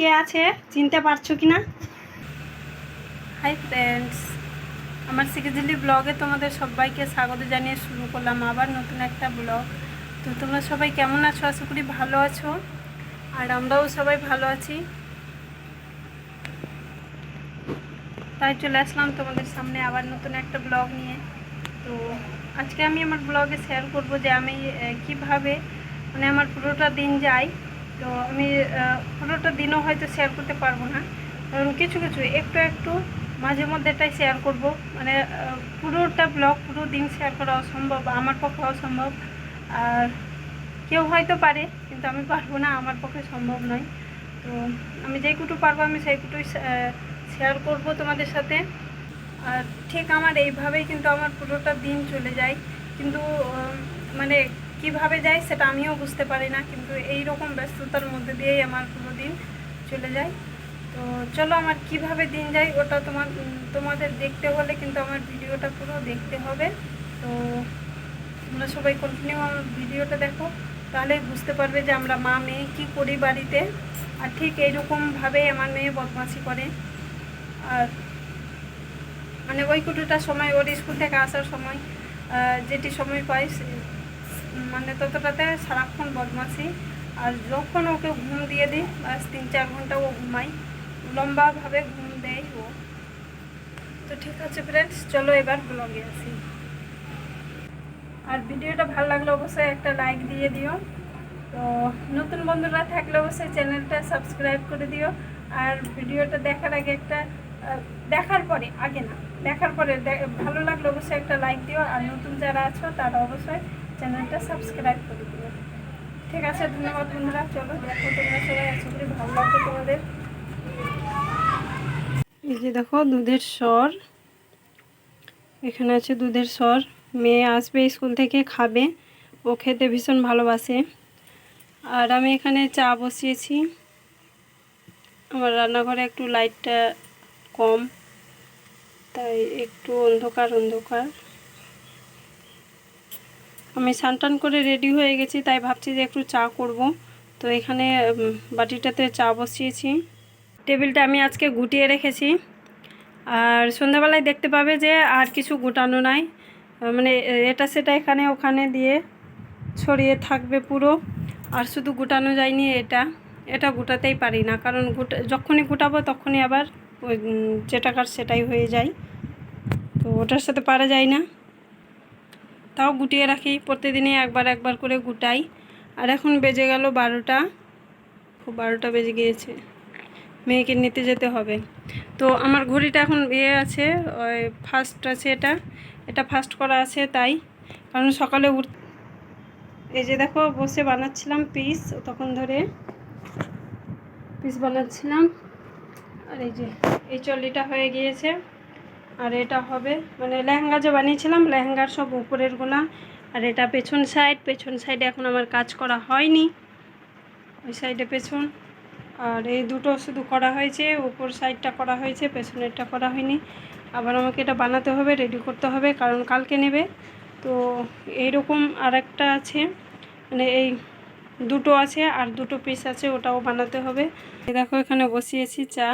কে আছে? চিনতে পারছ কি না হাই ফ্রেন্ডস আমার সিকিজিলি ব্লগে তোমাদের সবাইকে স্বাগত জানিয়ে শুরু করলাম আবার নতুন একটা ব্লগ। তো তোমরা সবাই কেমন আছো? আশা করি ভালো আছো। আর আমরাও সবাই ভালো আছি। তাই চলে আসলাম তোমাদের সামনে আবার নতুন একটা ব্লগ নিয়ে। তো আজকে আমি আমার ব্লগে শেয়ার করব যে আমি কীভাবে মানে আমার পুরোটা দিন যাই তো আমি পুরোটা দিনও হয়তো শেয়ার করতে পারব না। কারণ কিছু কিছু, একটু একটু মাঝে মধ্যে এটাই শেয়ার করব। মানে পুরোটা ব্লগ পুরো দিন শেয়ার করা অসম্ভব, আমার পক্ষে অসম্ভব। আর কেউ হয়তো পারে, কিন্তু আমি পারব না, আমার পক্ষে সম্ভব নয়। তো আমি যেইটুকু পারব, আমি সেইটুকুই শেয়ার করব তোমাদের সাথে। আর ঠিক আমার এইভাবেই কিন্তু আমার পুরোটা দিন চলে যায়। কিন্তু মানে কীভাবে যায় সেটা আমিও বুঝতে পারি না, কিন্তু এই রকম ব্যস্ততার মধ্যে দিয়েই আমার পুরো দিন চলে যায়। তো চলো আমার কীভাবে দিন যায় ওটা তোমার তোমাদের দেখতে হলে কিন্তু আমার ভিডিওটা পুরো দেখতে হবে। তো তোমরা সবাই কন্টিনিউ আমার ভিডিওটা দেখো, তাহলে বুঝতে পারবে যে আমরা মা, মেয়ে কী করি বাড়িতে। আর ঠিক এইরকমভাবেই আমার মেয়ে বদমাশি করে। আর মানে ওই কুটুটা সময় ওর স্কুল থেকে আসার সময় যেটি সময় পাই মানে ততটাতে সারাক্ষণ বদমাসি আর যখন ওকে ঘুম দিয়ে দিই, বাস তিন চার ঘণ্টা ও ঘুমাই। লম্বাভাবে ঘুম দেয় ও। তো ঠিক আছে ফ্রেন্ডস চলো এবার ব্লগে আসি। আর ভিডিওটা ভালো লাগলে অবশ্যই একটা লাইক দিয়ে দিও। তো নতুন বন্ধুরা থাকলে অবশ্যই চ্যানেলটা সাবস্ক্রাইব করে দিও। আর ভিডিওটা দেখার আগে একটা দেখার পরে, আগে না, দেখার পরে ভালো লাগলে অবশ্যই একটা লাইক দিও। আর নতুন যারা আছো, তারা অবশ্যই চ্যানেলটা সাবস্ক্রাইব করে দিও। ঠিক আছে, ধন্যবাদ বন্ধুরা। চলো, দেখো তোমরা সবাই আশা করি ভালো লাগবে তোমাদের। এই যে দেখো, দুধের স্বর। এখানে আছে দুধের স্বর। মেয়ে আসবে স্কুল থেকে, খাবে। ও খেতে ভীষণ ভালোবাসে। আর আমি এখানে চা বসিয়েছি। আমার রান্নাঘরে একটু লাইটটা কম, তাই একটু অন্ধকার অন্ধকার। আমি স্নান করে রেডি হয়ে গেছি, তাই ভাবছি যে একটু চা করব। তো এখানে বাটিটাতে চা বসিয়েছি। টেবিলটা আমি আজকে গুটিয়ে রেখেছি। আর সন্ধ্যাবেলায় দেখতে পাবে যে আর কিছু গোটানো নাই। মানে এটা সেটা এখানে ওখানে দিয়ে ছড়িয়ে থাকবে পুরো। আর শুধু গোটানো যায়নি এটা। এটা গোটাতেই পারি না, কারণ গোটা, যখনই গোটাবো তখনই আবার যেটাকার সেটাই হয়ে যায়। তো ওটার সাথে পারা যায় না। তাও গুটিয়ে রাখি। প্রতিদিনই একবার একবার করে গুটাই। আর এখন বেজে গেল বারোটা। খুব বারোটা বেজে গিয়েছে। মেয়েকে নিতে যেতে হবে। তো আমার ঘড়িটা এখন ইয়ে আছে, ওই ফার্স্ট আছে এটা। এটা ফার্স্ট করা আছে তাই। কারণ সকালে উঠ এই যে দেখো, বসে বানাচ্ছিলাম পিস তখন ধরে পিস বানাচ্ছিলাম। আর এই যে, এই চল্লিটা হয়ে গিয়েছে। আর এটা হবে মানে লেহেঙ্গা যে বানিয়েছিলাম, লেহেঙ্গার সব উপরের গোলা আর এটা পেছন সাইড, পেছন সাইডে এখন আমার কাজ করা হয়নি। ওই সাইডে পেছন। আর এই দুটো শুধু করা হয়েছে, উপর সাইডটা করা হয়েছে, পেছনেরটা করা হয়নি। আবার আমাকে এটা বানাতে হবে, রেডি করতে হবে, কারণ কালকে নেবে। তো এইরকম আর একটা আছে মানে এই দুটো আছে, আর দুটো পিস আছে, ওটাও বানাতে হবে। দেখো, এখানে বসিয়েছি চা।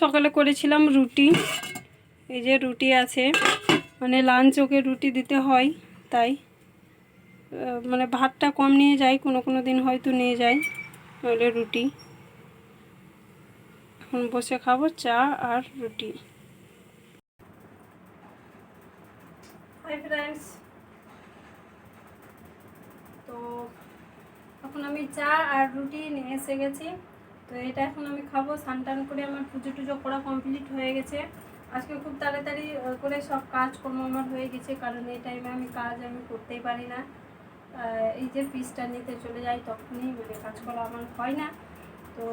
সকালে করেছিলাম রুটি। এই যে রুটি আছে। মানে লাঞ্চ ওকে রুটি দিতে হয়, তাই। মানে ভাতটা কম নিয়ে যাই কোনো কোনো দিন হয়তো নিয়ে যাই নইলে রুটি। এখন বসে খাব চা আর রুটি। তো, এখন আমি চা আর রুটি নিয়ে এসে গেছি। তো এটা এখন আমি খাব স্নান করে আমার পুজো টুজো করা কমপ্লিট হয়ে গেছে। আজকে খুব তাড়াতাড়ি করে সব কাজকর্ম আমার হয়ে গেছে কারণ এই টাইমে আমি কাজ আমি করতেই পারি না। এই যে পিসটা নিতে চলে যাই তখনই বলে কাজ করা আমার হয় না। তো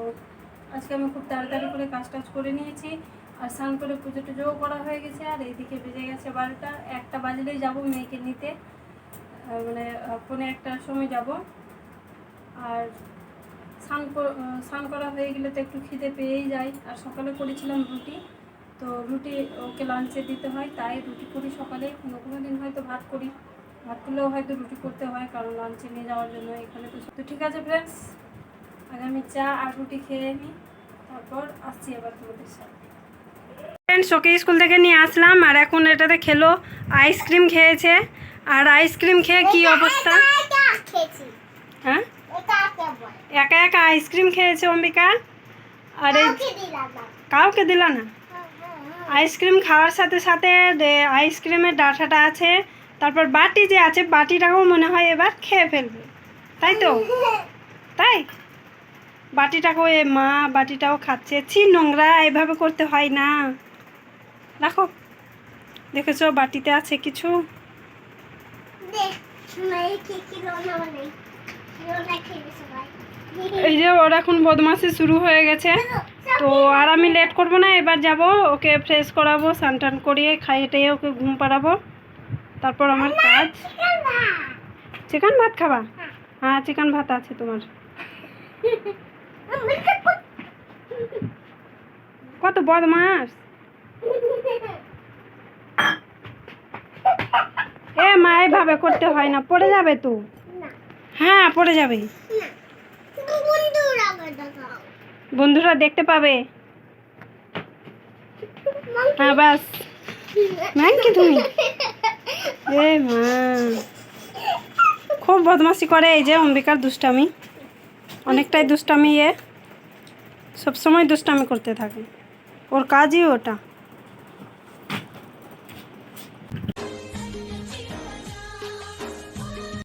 আজকে আমি খুব তাড়াতাড়ি করে কাজ টাজ করে নিয়েছি আর স্নান করে পুজো টুজোও করা হয়ে গেছে আর এইদিকে বেজে গেছে বারোটা একটা বাজলেই যাব মেয়েকে নিতে। মানে আহ, পৌনে একটার সময় যাব। আর স্নান কর- স্নান করা হয়ে গেলে তো একটু খিদে পেয়েই যায়। আর সকালে করেছিলাম রুটি। তো রুটি ওকে লাঞ্চে দিতে হয়। তাই রুটি করি সকালে। কোনো কোনো দিন হয়তো ভাত করি। ভাত করলেও হয়তো রুটি করতে হয় কারণ লাঞ্চে নিয়ে যাওয়ার জন্য এখানে তো তো ঠিক আছে ফ্রেন্ডস আগে আমি চা আর রুটি খেয়ে নিই তারপর আসছি আবার তোমাদের সাথে। ফ্রেন্ডস ওকে স্কুল থেকে নিয়ে আসলাম। আর এখন এটাতে খেলো আইসক্রিম খেয়েছে। আর আইসক্রিম খেয়ে কি অবস্থা? হ্যাঁ? একা একা আইসক্রিম খেয়েছে অম্বিকা? আর এই কাউকে দিল না? আইসক্রিম খাওয়ার সাথে সাথে আইসক্রিমের ডাঁটাটা আছে তারপর বাটি যে আছে বাটিটাও মনে হয় এবার খেয়ে ফেলবে। তাই তো? তাই? বাটিটাকেও এ মা বাটিটাও খাচ্ছে। ছি নোংরা এভাবে করতে হয় না। রাখো। দেখেছ বাটিতে আছে কিছু? এই যে ওর এখন বদমাসি শুরু হয়ে গেছে। তো আর আমি লেট করব না, এবার যাব, ওকে ফ্রেশ করাবো, স্নান টান করিয়ে খাইয়ে টাইয়ে ওকে ঘুম পাড়াবো। তারপর আমার কাজ। চিকেন ভাত খাবা? হ্যাঁ চিকেন ভাত আছে তোমার। কত বদমাস এ মা, এভাবে করতে হয় না, পড়ে যাবে তো। হ্যাঁ পড়ে যাবে। বন্ধুরা দেখতে পাবে। হ্যাঁ বাস ম্যাম কি তুমি? এ মা। খুব বদমাশি করে এই যে অম্বিকার দুষ্টামি। অনেকটাই দুষ্টামি এ। সবসময় দুষ্টামি করতে থাকে। ওর কাজই ওটা।